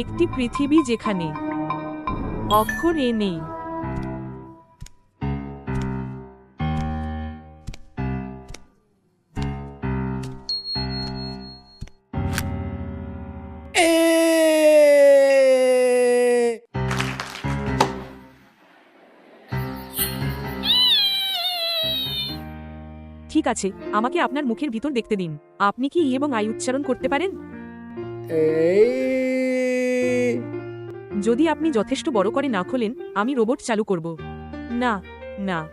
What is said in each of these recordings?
একটি পৃথিবী যেখানে অক্ষর এ নেই। ঠিক আছে আমাকে আপনার মুখের ভিতর দেখতে দিন। আপনি কি ই এবং আই উচ্চারণ করতে পারেন? এই যদি আপনি যথেষ্ট বড় করে না খোলেন আমি রোবট চালু করব। না না।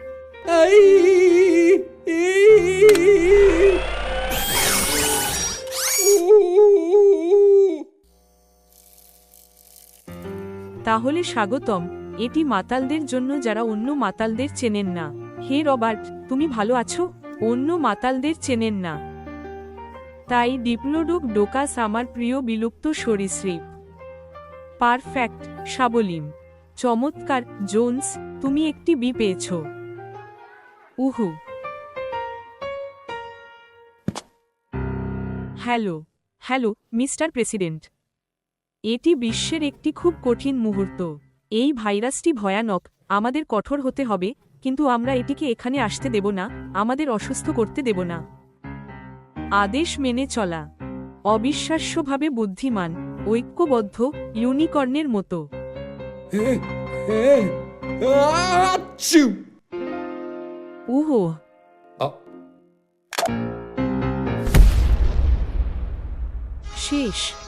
তাহলে স্বাগতম। এটি মাতালদের জন্য যারা অন্য মাতালদের চেনেন না। হে রবার্ট তুমি ভালো আছো? অন্য মাতালদের চেনেন না। তাই ডিপ্লোডোক ডোকাস আমার প্রিয় বিলুপ্ত সরীসৃপ। পারফেক্ট সাবলীম চমৎকার, জোন্স, তুমি একটি বি পেয়েছ। উহু। Hello hello, mister president. এটি বিশ্বের একটি খুব কঠিন মুহূর্ত। এই ভাইরাসটি ভয়ানক, আমাদের কঠোর হতে হবে, কিন্তু আমরা এটিকে এখানে আসতে দেব না, আমাদের অসুস্থ করতে দেব না। আদেশ মেনে চলা। অবিশ্বাস্যভাবে বুদ্ধিমান ঐক্যবদ্ধ ইউনিকর্নের মতো। উহো। শেষ।